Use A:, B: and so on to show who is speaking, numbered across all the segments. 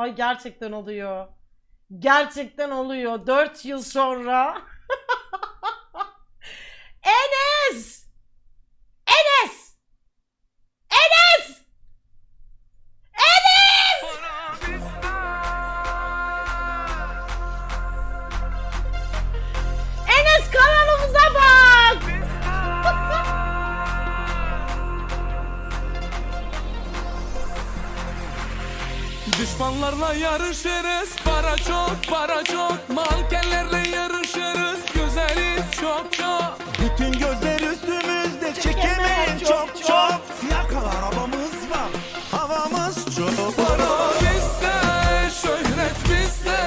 A: Ay gerçekten oluyor. Gerçekten oluyor. 4 yıl sonra. Enes!
B: Düşmanlarla yarışırız. Para çok para çok. Mankenlerle yarışırız. Güzeliz çok çok.
C: Bütün gözler üstümüzde. Çekemeyin çok çok Siyah kal arabamız var. Havamız çok.
B: Para bizde Şöhret bizde.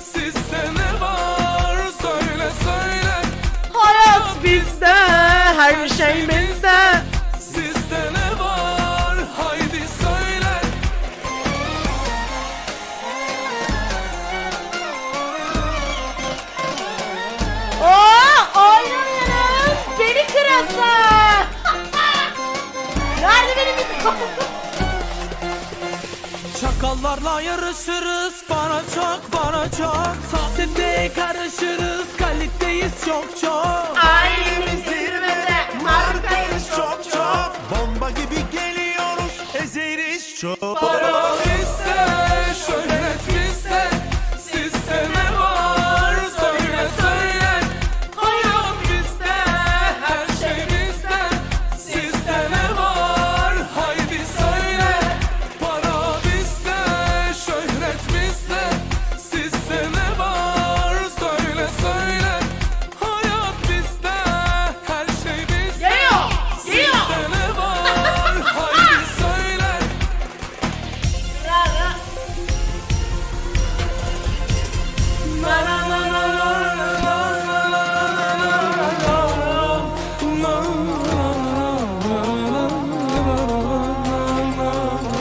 B: Sizde ne var? Söyle söyle.
A: Hayat bizde, her şey bizde. Benim?
B: Çakallarla yarışırız Para çok para çok. Sohbette karışırız Kaliteyiz çok çok.
A: Ailemiz zirvede,
C: Markayız çok çok. Bomba gibi geliyoruz Ezeriz çok.
B: Para bizde